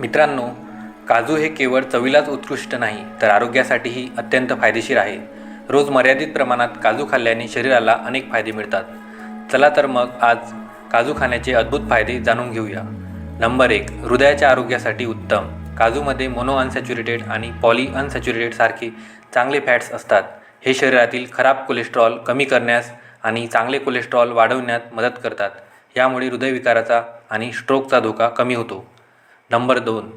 मित्रांनो काजू हे केवळ चवीलाच उत्कृष्ट नाही तर आरोग्यासाठीही अत्यंत फायदेशीर आहे. रोज मर्यादित प्रमाणात काजू खाल्ल्याने शरीराला अनेक फायदे मिळतात. चला तर मग आज काजू खाण्याचे अद्भुत फायदे जाणून घेऊया. नंबर एक हृदयाच्या आरोग्यासाठी उत्तम. काजूमध्ये मोनो अनसॅच्युरेटेड आणि पॉली अनसॅच्युरेटेड सारखे चांगले फॅट्स असतात. हे शरीरातील खराब कोलेस्ट्रॉल कमी करण्यास आणि चांगले कोलेस्ट्रॉल वाढवण्यात मदत करतात. यामुळे हृदयविकाराचा आणि स्ट्रोकचा धोका कमी होतो. नंबर दोन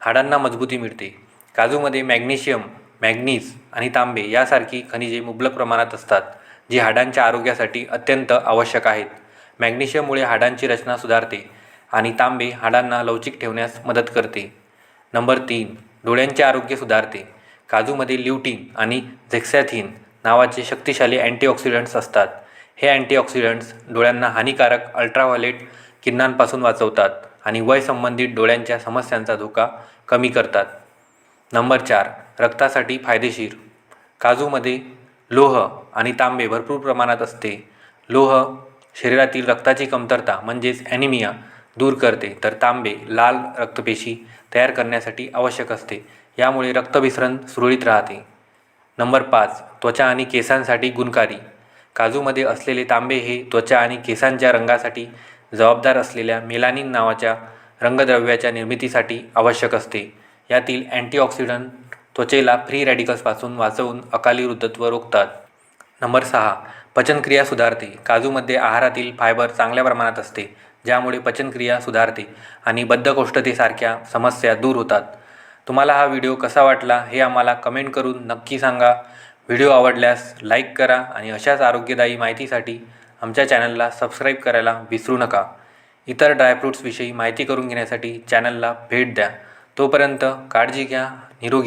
हाडांना मजबूती मिळते. काजूमध्ये मॅग्नेशियम मॅग्नीज आणि तांबे यासारखी खनिजे मुबलक प्रमाणात असतात जी हाडांच्या आरोग्यासाठी अत्यंत आवश्यक आहेत. मॅग्नेशियममुळे हाडांची रचना सुधारते आणि तांबे हाडांना लवचिक ठेवण्यास मदत करते. नंबर तीन डोळ्यांचे आरोग्य सुधारते. काजूमध्ये ल्युटीन आणि झेक्सॅथिन नावाचे शक्तिशाली अँटीऑक्सिडंट्स असतात. हे अँटीऑक्सिडंट्स डोळ्यांना हानिकारक अल्ट्राव्हायलेट किरणांपासून वाचवतात आणि वयसंबंधित डोळ्यांच्या समस्यांचा धोका कमी करतात. नंबर चार रक्तासाठी फायदेशीर. काजूमध्ये लोह आणि तांबे भरपूर प्रमाणात असते. लोह शरीरातील रक्ताची कमतरता म्हणजेच ॲनिमिया दूर करते. तर तांबे लाल रक्तपेशी तयार करण्यासाठी आवश्यक असते. यामुळे रक्तभिसरण सुरळीत राहते. नंबर पाच त्वचा आणि केसांसाठी गुणकारी. काजूमध्ये असलेले तांबे हे त्वचा आणि केसांच्या रंगासाठी जबाबदार असलेल्या मेलानिन नावाच्या रंगद्रव्याच्या निर्मितीसाठी आवश्यक असते. यातील अँटीऑक्सिडंट त्वचेला फ्री रॅडिकल्सपासून वाचवून अकाली वृद्धत्व रोखतात. नंबर सहा पचनक्रिया सुधारते. काजूमध्ये आहारातील फायबर चांगल्या प्रमाणात असते ज्यामुळे पचनक्रिया सुधारते आणि बद्धकोष्ठतेसारख्या समस्या दूर होतात. तुम्हाला हा व्हिडिओ कसा वाटला हे आम्हाला कमेंट करून नक्की सांगा. व्हिडिओ आवडल्यास लाईक करा आणि अशाच आरोग्यदायी माहितीसाठी आमच्या चॅनलला सबस्क्राईब करायला विसरू नका. इतर ड्रायफ्रूट्सविषयी माहिती करून घेण्यासाठी चॅनलला भेट द्या. तोपर्यंत काळजी घ्या निरोगी